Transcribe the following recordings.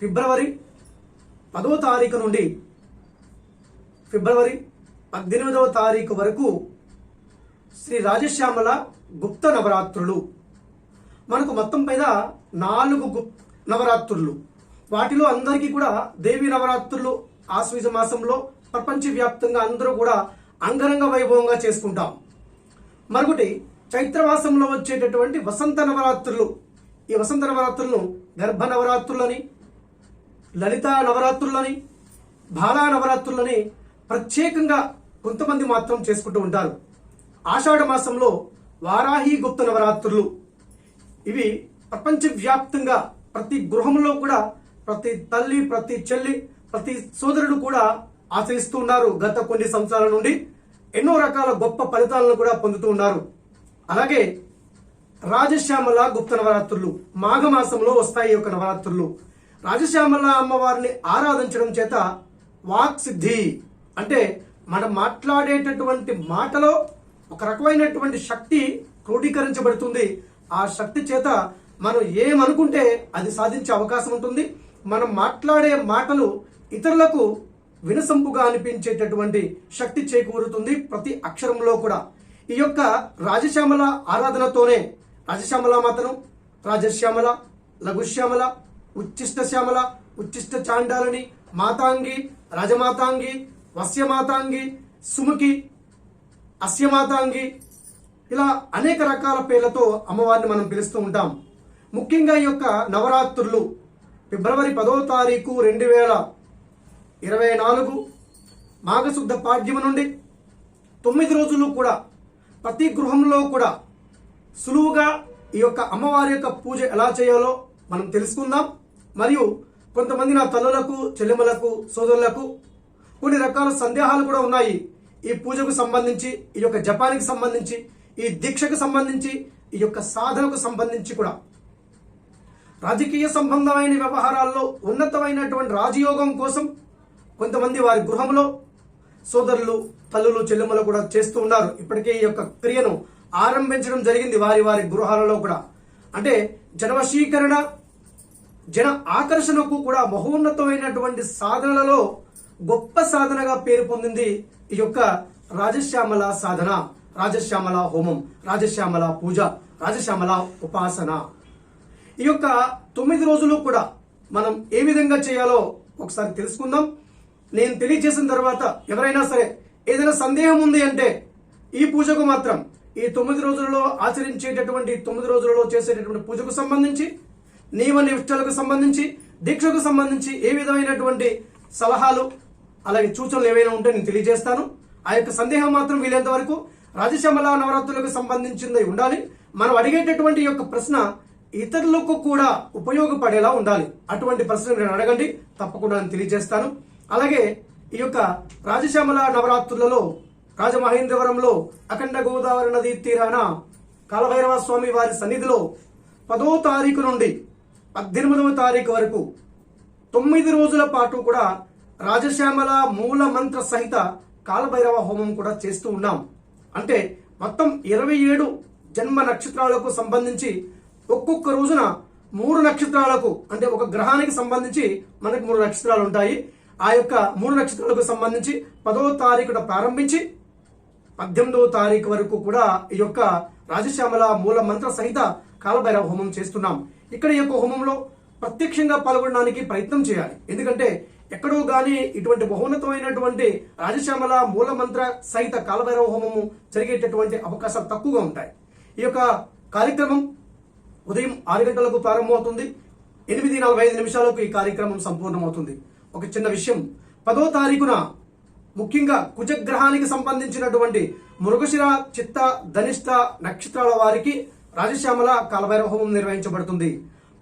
ఫిబ్రవరి పదో తారీఖు నుండి ఫిబ్రవరి పద్దెనిమిదవ తారీఖు వరకు శ్రీ రాజశ్యామల గుప్త నవరాత్రులు. మనకు మొత్తం మీద నాలుగు గుప్ నవరాత్రులు. వాటిలో అందరికీ కూడా దేవి నవరాత్రులు ఆశ్వీజ మాసంలో ప్రపంచవ్యాప్తంగా అందరూ కూడా అంగరంగ వైభవంగా చేసుకుంటాం. మరొకటి చైత్రమాసంలో వచ్చేటటువంటి వసంత నవరాత్రులు. ఈ వసంత నవరాత్రులను గర్భ నవరాత్రులని లలిత నవరాత్రులని బాలా నవరాత్రులని ప్రత్యేకంగా కొంతమంది మాత్రం చేసుకుంటూ ఉంటారు. ఆషాఢ మాసంలో వారాహి గుప్త నవరాత్రులు. ఇవి ప్రపంచవ్యాప్తంగా ప్రతి గృహంలో కూడా ప్రతి తల్లి ప్రతి చెల్లి ప్రతి సోదరుడు కూడా ఆచరిస్తూ ఉన్నారు గత కొన్ని సంవత్సరాల నుండి. ఎన్నో రకాల గొప్ప ఫలితాలను కూడా పొందుతూ ఉన్నారు. అలాగే రాజశ్యామల గుప్త నవరాత్రులు మాఘమాసంలో వస్తాయి ఈ యొక్క నవరాత్రులు. రాజశ్యామల అమ్మవారిని ఆరాధించడం చేత వాక్ సిద్ధి అంటే మనం మాట్లాడేటటువంటి మాటలో ఒక రకమైనటువంటి శక్తి క్రోడీకరించబడుతుంది. ఆ శక్తి చేత మనం ఏమనుకుంటే అది సాధించే అవకాశం ఉంటుంది. మనం మాట్లాడే మాటలు ఇతరులకు వినసంపుగా అనిపించేటటువంటి శక్తి చేకూరుతుంది ప్రతి అక్షరంలో కూడా. ఈ యొక్క రాజశ్యామల ఆరాధనతోనే రాజశ్యామల మాతను రాజశ్యామల లఘుశ్యామల ఉచ్చిష్ట శ్యామల ఉచ్చిష్ట చాండాలని మాతాంగి రాజమాతాంగి వస్యమాతాంగి సుముఖి అస్యమాతాంగి ఇలా అనేక రకాల పేర్లతో అమ్మవారిని మనం పిలుస్తూ ఉంటాం. ముఖ్యంగా ఈ యొక్క నవరాత్రులు ఫిబ్రవరి పదో తారీఖు రెండు వేల ఇరవై నాలుగు మాఘశుద్ధ పాడ్యము నుండి తొమ్మిది రోజులు కూడా ప్రతి గృహంలో కూడా సులువుగా ఈ యొక్క అమ్మవారి యొక్క పూజ ఎలా చేయాలో మనం తెలుసుకుందాం. మరియు కొంతమంది నా తల్లులకు చెల్లెమ్మలకు సోదరులకు కొన్ని రకాల సందేహాలు కూడా ఉన్నాయి. ఈ పూజకు సంబంధించి ఈ యొక్క జపానికి సంబంధించి ఈ దీక్షకు సంబంధించి ఈ యొక్క సాధనకు సంబంధించి కూడా. రాజకీయ సంబంధమైన వ్యవహారాల్లో ఉన్నతమైనటువంటి రాజయోగం కోసం కొంతమంది వారి గృహంలో సోదరులు తల్లులు చెల్లెమ్మలు కూడా చేస్తూ ఉన్నారు. ఇప్పటికే ఈ యొక్క క్రియను ఆరంభించడం జరిగింది వారి వారి గృహాలలో కూడా. అంటే జనవశీకరణ జన ఆకర్షణకు కూడా మహోన్నతమైనటువంటి సాధనలలో గొప్ప సాధనగా పేరు పొందింది ఈ యొక్క రాజశ్యామల సాధన రాజశ్యామల హోమం రాజశ్యామల పూజ రాజశ్యామల ఉపాసన. ఈ యొక్క తొమ్మిది రోజులు కూడా మనం ఏ విధంగా చేయాలో ఒకసారి తెలుసుకుందాం. నేను తెలియజేసిన తర్వాత ఎవరైనా సరే ఏదైనా సందేహం ఉంది అంటే ఈ పూజకు మాత్రం ఈ తొమ్మిది రోజులలో ఆచరించేటటువంటి తొమ్మిది రోజులలో చేసేటటువంటి పూజకు సంబంధించి నియమ నిష్టలకు సంబంధించి దీక్షకు సంబంధించి ఏ విధమైనటువంటి సలహాలు అలాగే సూచనలు ఏవైనా ఉంటే నేను తెలియజేస్తాను. ఆ యొక్క సందేహం మాత్రం వీలైనంత వరకు రాజశ్యామల నవరాత్రులకు సంబంధించింది ఉండాలి. మనం అడిగేటటువంటి యొక్క ప్రశ్న ఇతరులకు కూడా ఉపయోగపడేలా ఉండాలి. అటువంటి ప్రశ్న నేను అడగండి తప్పకుండా నేను తెలియజేస్తాను. అలాగే ఈ యొక్క రాజశ్యామల నవరాత్రులలో రాజమహేంద్రవరంలో అఖండ గోదావరి నదీ తీరాన కాలభైరవ స్వామి వారి సన్నిధిలో పదో తారీఖు నుండి పద్దెనిమిదవ తారీఖు వరకు తొమ్మిది రోజుల పాటు కూడా రాజశ్యామల మూల మంత్ర సహిత కాలభైరవ హోమం కూడా చేస్తూ ఉన్నాం. అంటే మొత్తం ఇరవై ఏడు జన్మ నక్షత్రాలకు సంబంధించి ఒక్కొక్క రోజున మూడు నక్షత్రాలకు అంటే ఒక గ్రహానికి సంబంధించి మనకు మూడు నక్షత్రాలు ఉంటాయి. ఆ యొక్క మూడు నక్షత్రాలకు సంబంధించి పదో తారీఖున ప్రారంభించి పద్దెనిమిదవ తారీఖు వరకు కూడా ఈ యొక్క రాజశ్యామల మూల మంత్ర సహిత కాలభైరవ హోమం చేస్తున్నాం. ఇక్కడ ఈ యొక్క హోమంలో ప్రత్యక్షంగా పాల్గొనడానికి ప్రయత్నం చేయాలి. ఎందుకంటే ఎక్కడో గాని ఇటువంటి బహున్నతమైనటువంటి రాజశ్యామల మూలమంత్ర సహిత కాలభైరవ హోమము జరిగేటటువంటి అవకాశాలు తక్కువగా ఉంటాయి. ఈ యొక్క కార్యక్రమం ఉదయం ఆరు గంటలకు ప్రారంభమవుతుంది. ఎనిమిది నలభై ఐదు నిమిషాలకు ఈ కార్యక్రమం సంపూర్ణమవుతుంది. ఒక చిన్న విషయం. పదో తారీఖున ముఖ్యంగా కుజగ్రహానికి సంబంధించినటువంటి మృగశిర చిత్త ధనిష్ట నక్షత్రాల వారికి రాజశ్యామల కాలభైరవ హోమం నిర్వహించబడుతుంది.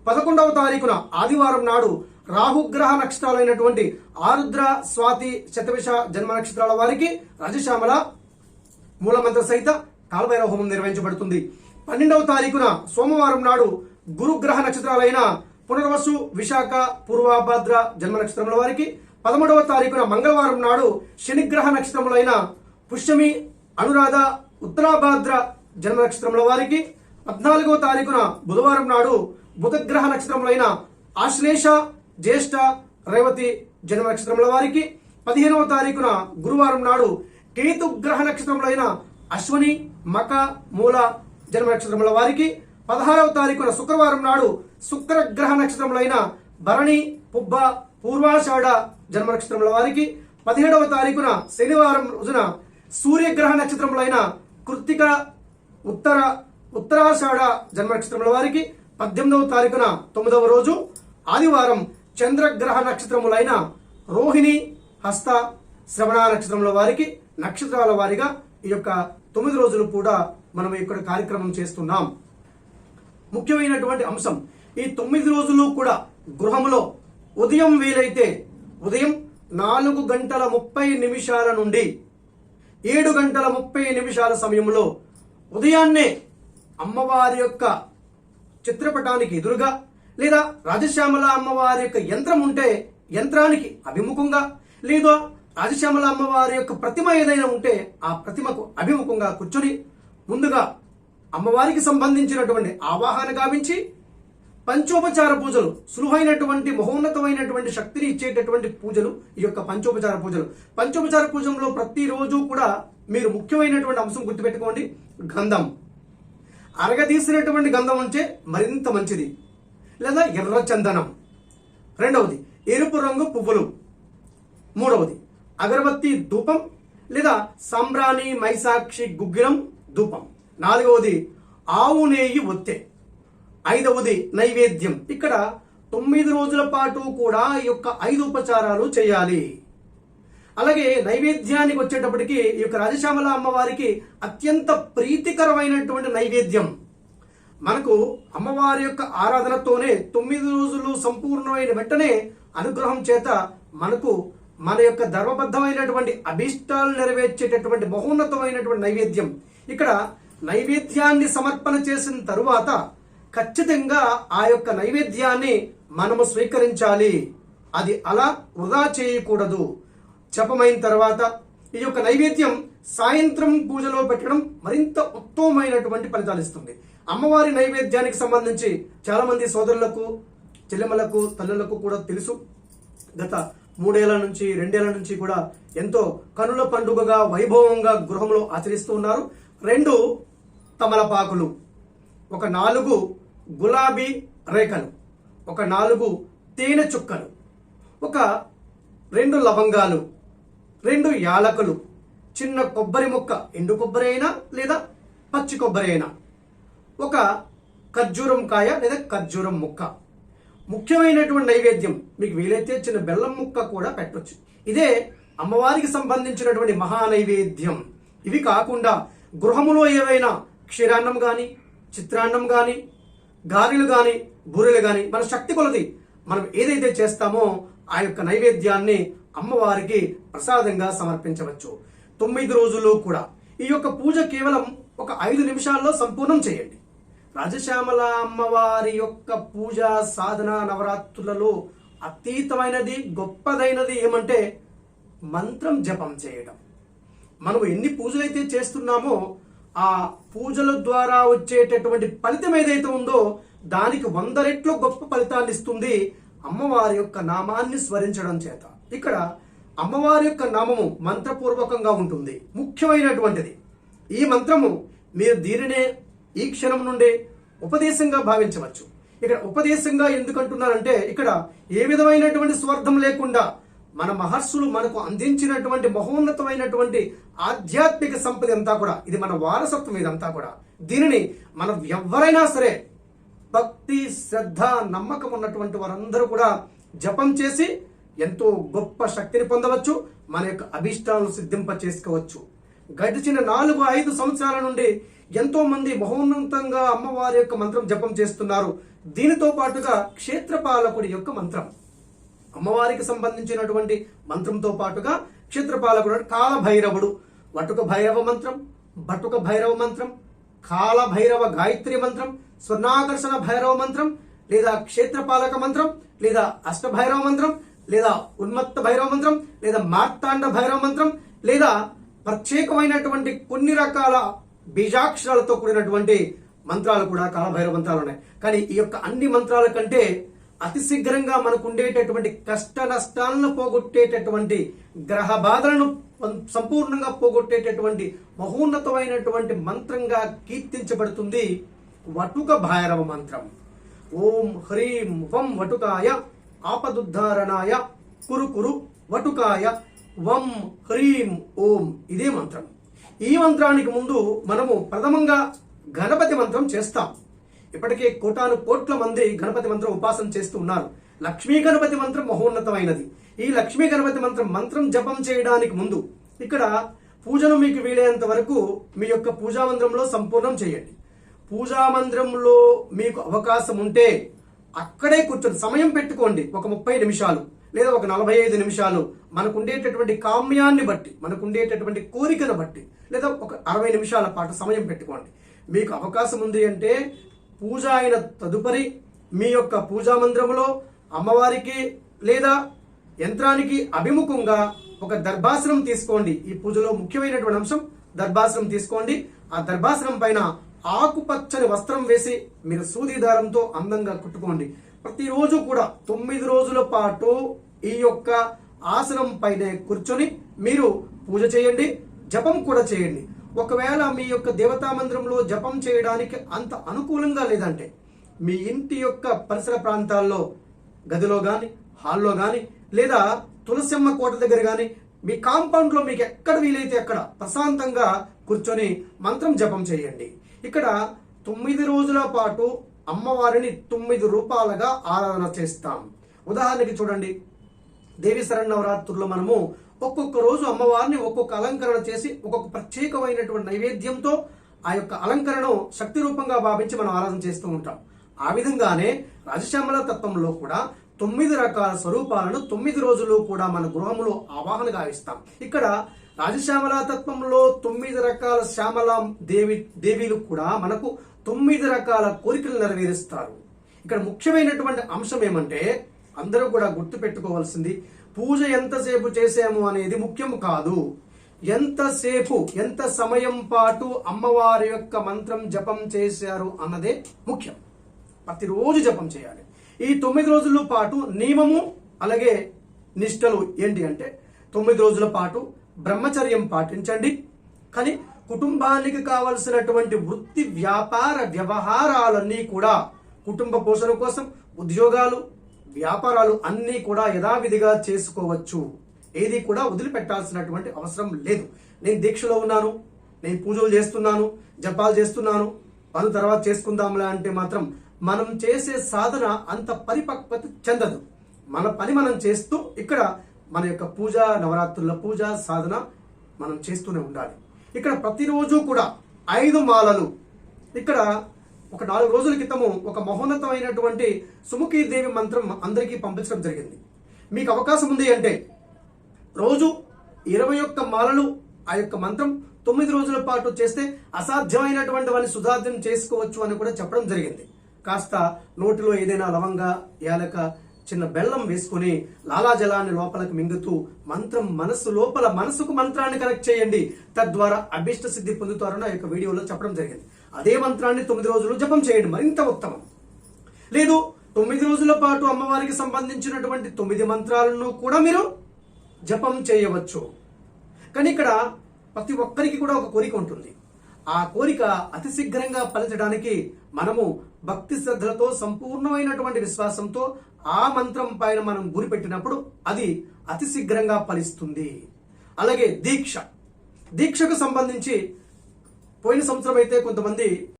పదకొండవ తారీఖున ఆదివారం నాడు రాహుగ్రహ నక్షత్రాలైనటువంటి ఆరుద్ర స్వాతి శతవిష జన్మ నక్షత్రాల వారికి రాజశ్యామల మూలమంత్ర సహిత కాలభైరవ హోమం నిర్వహించబడుతుంది. పన్నెండవ తారీఖున సోమవారం నాడు గురుగ్రహ నక్షత్రాలైన పునర్వసు విశాఖ పూర్వభద్ర జన్మ నక్షత్రముల వారికి పదమూడవ తారీఖున మంగళవారం నాడు శనిగ్రహ నక్షత్రములైన పుష్యమి అనురాధ ఉత్తరాభాద్ర జన్మ నక్షత్రముల వారికి పద్నాలుగో తారీఖున బుధవారం నాడు బుధగ్రహ నక్షత్రములైన ఆశ్లేష జ్యేష్ఠ రేవతి జన్మ నక్షత్రముల వారికి పదిహేనవ తారీఖున గురువారం నాడు కేతు గ్రహ నక్షత్రములైన అశ్వని మక మూల జన్మ నక్షత్రముల వారికి పదహారవ తారీఖున శుక్రవారం నాడు శుక్ర గ్రహ నక్షత్రములైన భరణి పుబ్బ పూర్వాషాఢ జన్మ నక్షత్రముల వారికి పదిహేడవ తారీఖున శనివారం రోజున సూర్యగ్రహ నక్షత్రములైన కృత్తిక ఉత్తర ఉత్తరాషాఢ జన్మ నక్షత్రముల వారికి పద్దెనిమిదవ తారీఖున తొమ్మిదవ రోజు ఆదివారం చంద్రగ్రహ నక్షత్రములైన రోహిణి హస్త శ్రవణ నక్షత్రముల వారికి నక్షత్రాల వారిగా ఈ యొక్క తొమ్మిది రోజులు కూడా మనం ఇక్కడ కార్యక్రమం చేస్తున్నాం. ముఖ్యమైనటువంటి అంశం ఈ తొమ్మిది రోజులు కూడా గృహములో ఉదయం వీలైతే ఉదయం నాలుగు గంటల ముప్పై నిమిషాల నుండి ఏడు గంటల ముప్పై నిమిషాల సమయంలో ఉదయాన్నే అమ్మవారి యొక్క చిత్రపటానికి ఎదురుగా లేదా రాజశ్యామల అమ్మవారి యొక్క యంత్రం ఉంటే యంత్రానికి అభిముఖంగా లేదా రాజశ్యామల అమ్మవారి యొక్క ప్రతిమ ఏదైనా ఉంటే ఆ ప్రతిమకు అభిముఖంగా కూర్చొని ముందుగా అమ్మవారికి సంబంధించినటువంటి ఆవాహన గావించి పంచోపచార పూజలు సులువైనటువంటి మహోన్నతమైనటువంటి శక్తిని ఇచ్చేటటువంటి పూజలు ఈ యొక్క పంచోపచార పూజలు. పంచోపచార పూజంలో ప్రతిరోజు కూడా మీరు ముఖ్యమైనటువంటి అంశం గుర్తుపెట్టుకోండి. గంధం. అరగదీసినటువంటి గంధం ఉంటే మరింత మంచిది. లేదా ఎర్ర చందనం. రెండవది ఎరుపు రంగు పువ్వులు. మూడవది అగరబత్తి ధూపం లేదా సాంబ్రాణి మైసాక్షి గుగ్గిలం ధూపం. నాలుగవది ఆవు నేయి ఒత్తె. ఐదవది నైవేద్యం. ఇక్కడ తొమ్మిది రోజుల పాటు కూడా ఈ యొక్క ఐదు ఉపచారాలు చేయాలి. అలాగే నైవేద్యానికి వచ్చేటప్పటికి ఈ యొక్క రాజశ్యామల అమ్మవారికి అత్యంత ప్రీతికరమైనటువంటి నైవేద్యం. మనకు అమ్మవారి యొక్క ఆరాధనతోనే తొమ్మిది రోజులు సంపూర్ణమైన వెంటనే అనుగ్రహం చేత మనకు మన యొక్క ధర్మబద్ధమైనటువంటి అభీష్టాలు నెరవేర్చేటటువంటి బహున్నతమైనటువంటి నైవేద్యం. ఇక్కడ నైవేద్యాన్ని సమర్పణ చేసిన తరువాత ఖచ్చితంగా ఆ యొక్క నైవేద్యాన్ని మనము స్వీకరించాలి. అది అలా వృధా చేయకూడదు. జపమైన తర్వాత ఈ యొక్క నైవేద్యం సాయంత్రం పూజలో పెట్టడం మరింత ఉత్తమమైనటువంటి ఫలితాలు ఇస్తుంది. అమ్మవారి నైవేద్యానికి సంబంధించి చాలామంది సోదరులకు చెల్లెమ్మలకు తల్లులకు కూడా తెలుసు. గత మూడేళ్ళ నుంచి రెండేళ్ళ నుంచి కూడా ఎంతో కనుల పండుగగా వైభవంగా గృహంలో ఆచరిస్తూ ఉన్నారు. రెండు తమలపాకులు ఒక నాలుగు గులాబీ రేఖలు ఒక నాలుగు తేనె చుక్కలు ఒక రెండు లవంగాలు రెండు యాలకులు. చిన్న కొబ్బరి ముక్క ఎండు కొబ్బరి అయినా లేదా పచ్చి కొబ్బరి అయినా. ఒక ఖర్జూరం కాయ లేదా ఖర్జూరం ముక్క. ముఖ్యమైనటువంటి నైవేద్యం మీకు వీలైతే చిన్న బెల్లం ముక్క కూడా పెట్టవచ్చు ఇదే అమ్మవారికి సంబంధించినటువంటి మహా నైవేద్యం ఇవి కాకుండా గృహములో ఏవైనా క్షీరాన్నం కానీ చిత్రాన్నం కానీ గారెలు కానీ బూరెలు కానీ మన శక్తి కొలది మనం ఏదైతే చేస్తామో ఆ యొక్క నైవేద్యాన్ని అమ్మవారికి ప్రసాదంగా సమర్పించవచ్చు. తొమ్మిది రోజులు కూడా. ఈ యొక్క పూజ కేవలం ఒక ఐదు నిమిషాల్లో సంపూర్ణం చేయండి. రాజశ్యామల అమ్మవారి యొక్క పూజ సాధన నవరాత్రులలో అతీతమైనది గొప్పదైనది ఏమంటే మంత్రం జపం చేయడం. మనం ఎన్ని పూజలు అయితే చేస్తున్నామో ఆ పూజల ద్వారా వచ్చేటటువంటి ఫలితం ఏదైతే ఉందో దానికి వంద రెట్లు గొప్ప ఫలితాన్ని ఇస్తుంది అమ్మవారి యొక్క నామాన్ని స్మరించడం చేత. ఇక్కడ అమ్మవారి యొక్క నామము మంత్రపూర్వకంగా ఉంటుంది. ముఖ్యమైనటువంటిది. ఈ మంత్రము మీరు దీనినే ఈ క్షణం నుండే ఉపదేశంగా భావించవచ్చు. ఇక్కడ ఉపదేశంగా ఎందుకు అంటున్నారంటే ఇక్కడ ఏ విధమైనటువంటి స్వార్థం లేకుండా మన మహర్షులు మనకు అందించినటువంటి మహోన్నతమైనటువంటి ఆధ్యాత్మిక సంపద అంతా కూడా ఇది మన వారసత్వం ఇదంతా కూడా. దీనిని మనం ఎవరైనా సరే భక్తి శ్రద్ధ నమ్మకం ఉన్నటువంటి వారందరూ కూడా జపం చేసి ఎంతో గొప్ప శక్తిని పొందవచ్చు మన యొక్క అభిష్టాలను సిద్ధింప చేసుకోవచ్చు గడిచిన నాలుగు ఐదు సంవత్సరాల నుండి ఎంతో మంది మహోన్నతంగా అమ్మవారి యొక్క మంత్రం జపం చేస్తున్నారు. దీనితో పాటుగా క్షేత్రపాలకుడి యొక్క మంత్రం. అమ్మవారికి సంబంధించినటువంటి మంత్రంతో పాటుగా క్షేత్రపాలకుడు కాలభైరవుడు. వటుక భైరవ మంత్రం బటుక భైరవ మంత్రం కాలభైరవ గాయత్రి మంత్రం స్వర్ణాకర్షణ భైరవ మంత్రం లేదా క్షేత్రపాలక మంత్రం లేదా అష్టభైరవ మంత్రం లేదా ఉన్మత్త భైరవ మంత్రం లేదా మార్తాండ భైరవ మంత్రం లేదా ప్రత్యేకమైనటువంటి కొన్ని రకాల బీజాక్షరాలతో కూడినటువంటి మంత్రాలు కూడా కాలభైరవ మంత్రాలు ఉన్నాయి. కానీ ఈ యొక్క అన్ని మంత్రాల కంటే అతి శీఘ్రంగా మనకు ఉండేటటువంటి కష్ట నష్టాలను పోగొట్టేటటువంటి గ్రహ బాధలను సంపూర్ణంగా పోగొట్టేటటువంటి మహోన్నతమైనటువంటి మంత్రంగా కీర్తించబడుతుంది వటుక భైరవ మంత్రం. ఓం హ్రీం వం వటుకాయ ఆపదుద్ధారణాయ కురు కురు వటుకాయ వం హ్రీం ఓం ఇదే మంత్రం. ఈ మంత్రానికి ముందు మనము ప్రథమంగా గణపతి మంత్రం చేస్తాం. ఇప్పటికే కోటాను కోట్ల మంది గణపతి మంత్రం ఉపాసన చేస్తూ ఉన్నారు. లక్ష్మీ గణపతి మంత్రం మహోన్నతమైనది. ఈ లక్ష్మీ గణపతి మంత్రం మంత్రం జపం చేయడానికి ముందు ఇక్కడ పూజను మీకు వీలైనంత వరకు మీ యొక్క పూజా మందిరంలో సంపూర్ణం చేయండి. పూజా మందిరంలో మీకు అవకాశం ఉంటే అక్కడే కూర్చొని సమయం పెట్టుకోండి. ఒక ముప్పై నిమిషాలు లేదా ఒక నలభై ఐదు నిమిషాలు. మనకు ఉండేటటువంటి కామ్యాన్ని బట్టి మనకు ఉండేటటువంటి కోరికను బట్టి లేదా ఒక అరవై నిమిషాల పాటు సమయం పెట్టుకోండి. మీకు అవకాశం ఉంది అంటే పూజ అయిన తదుపరి మీ యొక్క పూజా మందిరంలో అమ్మవారికి లేదా యంత్రానికి అభిముఖంగా ఒక దర్భాసనం తీసుకోండి. ఈ పూజలో ముఖ్యమైనటువంటి అంశం దర్భాసనం తీసుకోండి. ఆ దర్భాసనం పైన ఆకుపచ్చని వస్త్రం వేసి మీరు సూది దారంతో అందంగా కుట్టుకోండి. ప్రతిరోజు కూడా తొమ్మిది రోజుల పాటు ఈ యొక్క ఆసనం పైనే కూర్చొని మీరు పూజ చేయండి జపం కూడా చేయండి. ఒకవేళ మీ యొక్క దేవతా మందిరంలో జపం చేయడానికి అంత అనుకూలంగా లేదంటే మీ ఇంటి యొక్క పరిసర ప్రాంతాల్లో గదిలో కానీ హాల్లో కానీ లేదా తులసమ్మ కోట దగ్గర కానీ మీ కాంపౌండ్లో మీకు ఎక్కడ వీలైతే అక్కడ ప్రశాంతంగా కూర్చొని మంత్రం జపం చేయండి. ఇక్కడ తొమ్మిది రోజుల పాటు అమ్మవారిని తొమ్మిది రూపాలుగా ఆరాధన చేస్తాం. ఉదాహరణకి చూడండి. దేవి శరణవరాత్రుల్లో మనము ఒక్కొక్క రోజు అమ్మవారిని ఒక్కొక్క అలంకరణ చేసి ఒక్కొక్క ప్రత్యేకమైనటువంటి నైవేద్యంతో ఆ యొక్క అలంకరణను శక్తి రూపంగా భావించి మనం ఆరాధన చేస్తూ ఉంటాం. ఆ విధంగానే రాజశ్యామల తత్వంలో కూడా తొమ్మిది రకాల స్వరూపాలను తొమ్మిది రోజులు కూడా మన గృహంలో ఆవాహన గావిస్తాం ఇక్కడ రాజశ్యామల తత్వంలో తొమ్మిది రకాల శ్యామల దేవి దేవీలు కూడా మనకు తొమ్మిది రకాల కోరికలు నెరవేరుస్తారు. ఇక్కడ ముఖ్యమైనటువంటి అంశం ఏమంటే అందరూ కూడా గుర్తు పెట్టుకోవాల్సింది పూజ ఎంతసేపు చేసాము అనేది ముఖ్యం కాదు. ఎంతసేపు ఎంత సమయం పాటు అమ్మవారి యొక్క మంత్రం జపం చేశారు అన్నదే ముఖ్యం. ప్రతిరోజు జపం చేయాలి. ఈ తొమ్మిది రోజుల పాటు నియమము అలాగే నిష్టలు ఏంటి అంటే తొమ్మిది రోజుల పాటు బ్రహ్మచర్యం పాటించండి. కానీ కుటుంబానికి కావలసినటువంటి వృత్తి వ్యాపార వ్యవహారాలన్నీ కూడా కుటుంబ పోషణ కోసం ఉద్యోగాలు వ్యాపారాలు అన్నీ కూడా యథావిధిగా చేసుకోవచ్చు. ఏది కూడా వదిలిపెట్టాల్సినటువంటి అవసరం లేదు. నేను దీక్షలో ఉన్నాను నేను పూజలు చేస్తున్నాను జపాలు చేస్తున్నాను పను తర్వాత చేసుకుందాంలే అంటే మాత్రం మనం చేసే సాధన అంత పరిపక్వత చెందదు. మన పని మనం చేస్తూ ఇక్కడ మన యొక్క పూజ నవరాత్రుల పూజ సాధన మనం చేస్తూనే ఉండాలి. ఇక్కడ ప్రతిరోజు కూడా ఐదు మాలలు. ఇక్కడ ఒక నాలుగు రోజుల క్రితము ఒక మహోన్నతమైనటువంటి సుముఖీ దేవి మంత్రం అందరికీ పంపించడం జరిగింది. మీకు అవకాశం ఉంది అంటే రోజు ఇరవై ఒక్క మాలలు ఆ యొక్క మంత్రం తొమ్మిది రోజుల పాటు చేస్తే అసాధ్యమైనటువంటి వాళ్ళు సుధార్థం చేసుకోవచ్చు అని కూడా చెప్పడం జరిగింది. కాస్త నోటిలో ఏదైనా లవంగా యాలక చిన్న బెల్లం వేసుకుని లాలాజలాన్ని లోపలకు మింగుతూ మంత్రం మనస్సు లోపల మనసుకు మంత్రాన్ని కనెక్ట్ చేయండి. తద్వారా అభిష్ట సిద్ధి పొందుతారని ఆ యొక్క వీడియోలో చెప్పడం జరిగింది. అదే మంత్రాన్ని తొమ్మిది రోజులు జపం చేయండి. మరింత ఉత్తమం. లేదు తొమ్మిది రోజుల పాటు అమ్మవారికి సంబంధించినటువంటి తొమ్మిది మంత్రాలను కూడా మీరు జపం చేయవచ్చు. కానీ ఇక్కడ ప్రతి ఒక్కరికి కూడా ఒక కోరిక ఉంటుంది. ఆ కోరిక అతి శీఘ్రంగా ఫలించడానికి మనము భక్తి శ్రద్ధలతో సంపూర్ణమైనటువంటి విశ్వాసంతో ఆ మంత్రం పైన మనం గురి పెట్టినప్పుడు అది అతి శీఘ్రంగా ఫలిస్తుంది. అలాగే దీక్ష. దీక్షకు సంబంధించి పోయిన సంవత్సరం అయితే కొంతమంది